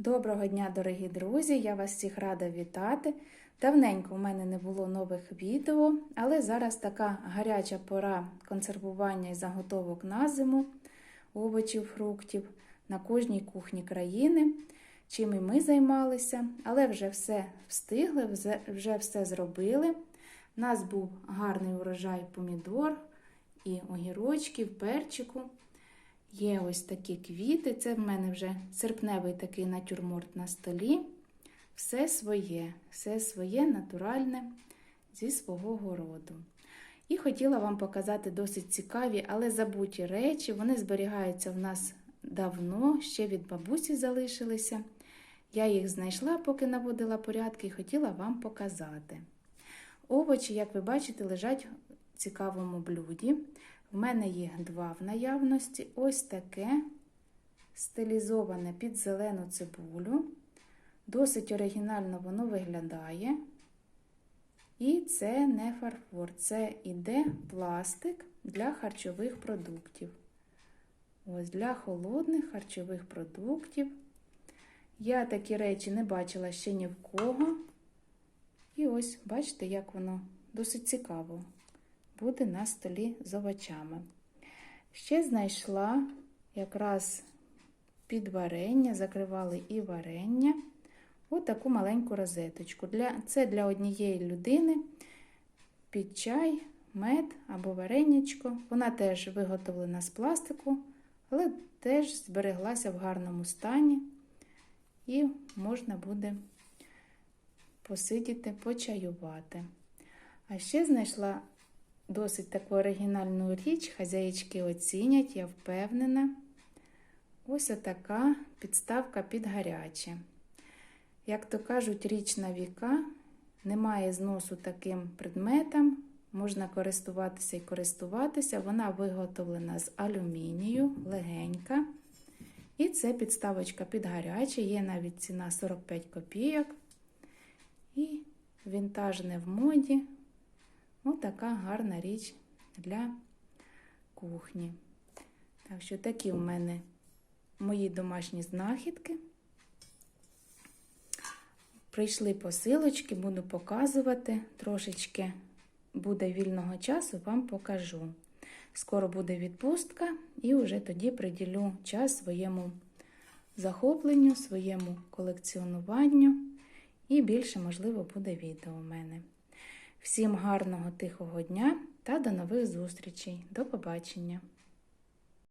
Доброго дня, дорогі друзі! Я вас всіх рада вітати. Давненько в мене не було нових відео, але зараз така гаряча пора консервування і заготовок на зиму, овочів, фруктів на кожній кухні країни. Чим і ми займалися, але вже все встигли, вже- все зробили. У нас був гарний урожай помідор і огірочків, перчику. Є ось такі квіти. Це в мене вже серпневий такий натюрморт на столі. Все своє, все своє натуральне зі свого городу. І хотіла вам показати досить цікаві, але забуті речі. Вони зберігаються в нас давно, ще від бабусі залишилися. Я їх знайшла, поки наводила порядки, і хотіла вам показати. Овочі, як ви бачите, лежать в цікавому блюді. В мене їх два в наявності. Ось таке стилізоване під зелену цибулю. Досить оригінально воно виглядає. І це не фарфор, це іде пластик для харчових продуктів. Ось для холодних харчових продуктів. Я такі речі не бачила ще ні в кого. І ось, бачите, як воно досить цікаво буде на столі з овочами. Ще знайшла якраз під варення, закривали і варення. Ось таку маленьку розеточку. Для, це для однієї людини під чай, мед або варенячко. Вона теж виготовлена з пластику, але теж збереглася в гарному стані. І можна буде посидіти, почаювати. А ще знайшла досить таку оригінальну річ, хазяїчки оцінять, я впевнена. Ось отака підставка під гаряче. Як то кажуть, річ на віка, немає зносу таким предметам, можна користуватися і користуватися. Вона виготовлена з алюмінію, легенька. І це підставочка під гаряче, є навіть ціна 45 копійок. І вінтажне в моді. Ось така гарна річ для кухні. Так що такі в мене мої домашні знахідки. Прийшли посилочки, буду показувати. Трошечки буде вільного часу, вам покажу. Скоро буде відпустка, і вже тоді приділю час своєму захопленню, своєму колекціонуванню. І більше, можливо, буде відео у мене. Всім гарного тихого дня та до нових зустрічей. До побачення!